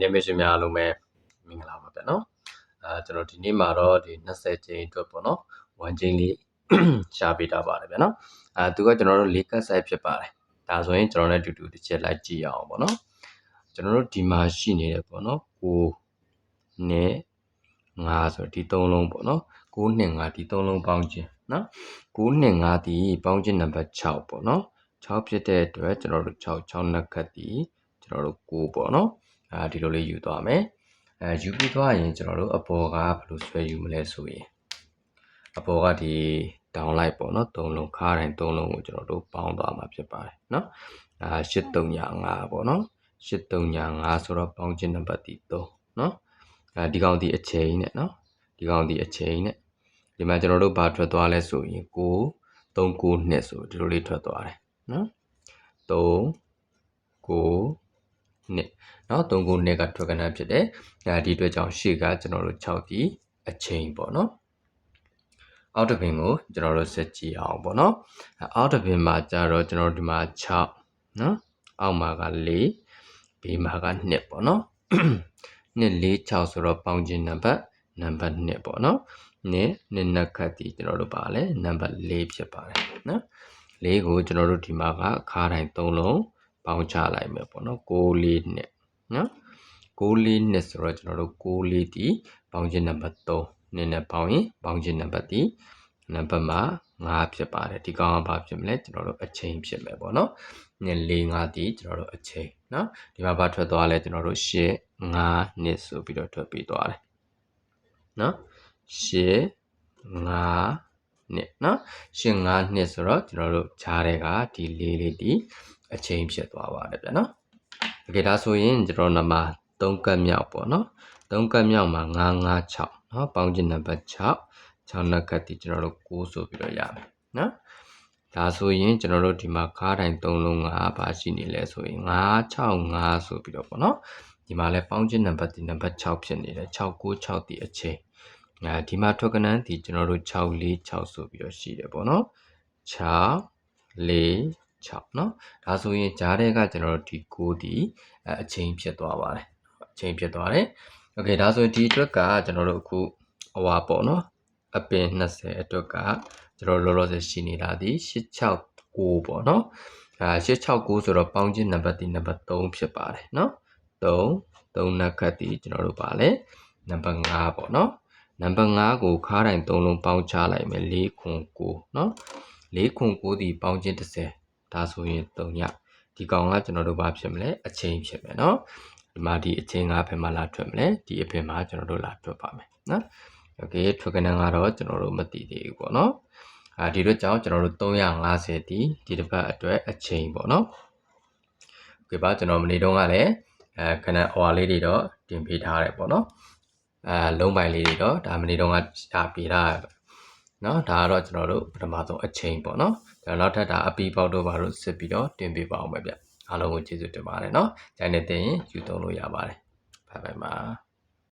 နေ့မရှိများအားလုံးပဲမင်္ဂလာပါဗျာနော်အာကျွန်တော်ဒီနေ့မှာတော့ဒီ20ကျင်းအတွက်ပေါ့နော်1ကျင်းလေးရှားပေးတာပါတယ်ဗျာနော်အာသူကကျွန်တော်တို့၄ကတ် site ဖြစ်ပါတယ်ဒါဆိုရင်ကျွန်တော်လည်းအတူတူတစ်ချက်လိုက်ကြည့်အောင်ပေါ့နော်ကျွန်တော်တို့ဒီမှာရှိနေတယ်ပေါ့နော်ကိုနဲ့5ဆိုဒီ၃လုံးပေါ့နော်9နဲ့5ဒီ၃လုံးပေါင်းခြင်းနော်9နဲ့5ဒီပေါင်းခြင်းနံပါတ်6ပေါ့နော်6ဖြစ်တဲ့အတွက်ကျွန်တော်တို့6 6နှစ်ခတ်ဒီကျွန်တော်တို့9ပေါ့နော် အဲဒီလိုလေးယူသွားမယ်အဲယူပြီးသွားရင်ကျွန်တော်တို့အပေါ်ကဘယ်လိုဆွဲယူမလဲဆိုရင်အပေါ်ကဒီ down လိုက်ပေါ့နော်၃လုံးခါတိုင်း၃လုံးကိုကျွန်တော်တို့ပေါင်းသွားမှာဖြစ်ပါတယ်နော်အာ8395ပေါ့နော်8395ဆိုတော့ပေါင်းခြင်းနံပါတ်ဒီ3နော်အဲဒီကောင်ဒီအချိန်နဲ့နော်ဒီကောင်ဒီအချိန်နဲ့ဒီမှာကျွန်တော်တို့ဘာထွက်သွားလဲဆိုရင်9 39နှစ်ဆိုဒီလိုလေးထွက်သွားတယ်နော်3 9 နှစ်เนาะ3ခုနှစ်ကထွက်ကနန်းဖြစ်တယ်အဲဒီအတွက်ကြောင့်ရှေ့ကကျွန်တော်တို့6ဒီအချိန်ပေါ့နော်အောက်တပင်ကိုကျွန်တော်တို့ဆက်ကြည့်အောင်ပေါ့နော်အောက်တပင်မှာကျတော့ကျွန်တော်တို့ဒီမှာ6နော်အောက်မှာက4ဘေးမှာက2ပေါ့နော်2 4 6ဆိုတော့ပေါင်းခြင်းနံပါတ်နံပါတ်2ပေါ့နော်နှစ်နှစ်နက်ခတ်ဒီကျွန်တော်တို့ပါလဲနံပါတ်4ဖြစ်ပါတယ်နော်၄ကိုကျွန်တော်တို့ဒီမှာကခါတိုင်း3လုံး ပေါင်းချလိုက်မယ်ပေါ့နော်6 4နှစ်နော်6 4နှစ်ဆိုတော့ကျွန်တော်တို့6 4ဒီပေါင်းခြင်းနံပါတ်3နှစ်နဲ့ပေါင်းရင်ပေါင်းခြင်းနံပါတ်ဒီနံပါတ်မှာ5ဖြစ်ပါတယ်ဒီကောင်ကဘာဖြစ်မလဲကျွန်တော်တို့အချိန်ဖြစ်မယ်ပေါ့နော်နှစ်4 5ဒီကျွန်တော်တို့အချိန်နော်ဒီမှာဘာထွက်သွားလဲကျွန်တော်တို့8 5နှစ်ဆိုပြီးတော့ထွက်ပြီးသွားတယ်နော်8 5နှစ်နော်8 5နှစ်ဆိုတော့ကျွန်တော်တို့ခြားတဲ့ကဒီလေးလေးဒီ အချိန်ဖြစ်သွားပါတယ်ဗျာနော်တကယ်ဒါဆိုရင်ကျွန်တော်နမ3ကတ်မြောက်ပေါ့နော်3ကတ်မြောက်မှာ956เนาะပေါင်းခြင်းနံပါတ်6 6နက်ကတ်ဒီကျွန်တော်တို့9ဆိုပြီးတော့ရမယ်နော်ဒါဆိုရင်ကျွန်တော်တို့ဒီမှာခါးတိုင်း3လုံးကဘာရှိနေလဲဆိုရင်965ဆိုပြီးတော့ပေါ့နော်ဒီမှာလဲပေါင်းခြင်းနံပါတ်ဒီနံပါတ်6ဖြစ်နေတယ်696ဒီအချိန်အဲဒီမှာထွက်ကနန်းဒီကျွန်တော်တို့646ဆိုပြီးတော့ရှိတယ်ပေါ့နော်6 4 6เนาะဒါဆိုရင်ဂျားတဲ့ကကျွန်တော်တို့ဒီ9ဒီအချိန်ဖြစ်သွားပါတယ်အချိန်ဖြစ်သွားတယ်โอเคဒါဆိုရင်ဒီအတွက်ကကျွန်တော်တို့အခုဟိုပါပေါ့နော်အပင်20အတွက်ကကျွန်တော်လောလောဆယ်ရှိနေတာဒီ869ပေါ့နော်အဲ869ဆိုတော့ပေါင်းခြင်းနံပါတ်ဒီနံပါတ်3ဖြစ်ပါတယ်เนาะ3 3နက်ခတ်ဒီကျွန်တော်တို့ပါလဲနံပါတ်5ပေါ့နော်နံပါတ်5ကိုခါးတိုင်း3လုံးပေါင်းချလိုက်မယ်4ခွန်9เนาะ4ခွန်9ဒီပေါင်းခြင်း30 ဒါဆိုရင်3ညဒီကောင်ကကျွန်တော်တို့ဘာဖြစ်မလဲအချိန်ဖြစ်မယ်เนาะဒီမှာဒီအချိန်ကဘယ်မှာလာထွက်မလဲဒီအပြင်မှာကျွန်တော်တို့လာထွက်ပါမယ်နော်โอเคထွက်ကနန်းကတော့ကျွန်တော်တို့မသိသေးဘူးပေါ့နော်အာဒီတော့ကြောင့်ကျွန်တော်တို့350ဒီဒီတစ်ပတ်အတွက်အချိန်ပေါ့နော်โอเคပါကျွန်တော်မနေ့တုန်းကလည်းအဲခဏအဝါလေးတွေတော့တင်ပေးထားတယ်ပေါ့နော်အဲလုံးပိုင်လေးတွေတော့ဒါမနေ့တုန်းကရှာပေးထားတယ်เนาะဒါကတော့ကျွန်တော်တို့ပထမဆုံးအချိန်ပေါ့เนาะ ဒါနောက်ထပ်ဒါအပီပေါက်တို့ဘာလို့စစ်ပြီးတော့တင်ပေးပါအောင်ပဲဗျအားလုံးကိုကျေးဇူးတင်ပါတယ်เนาะကြိုင်နေတင်ရင်ယူသုံးလို့ရပါတယ်ဘိုင်ဘိုင်ပါ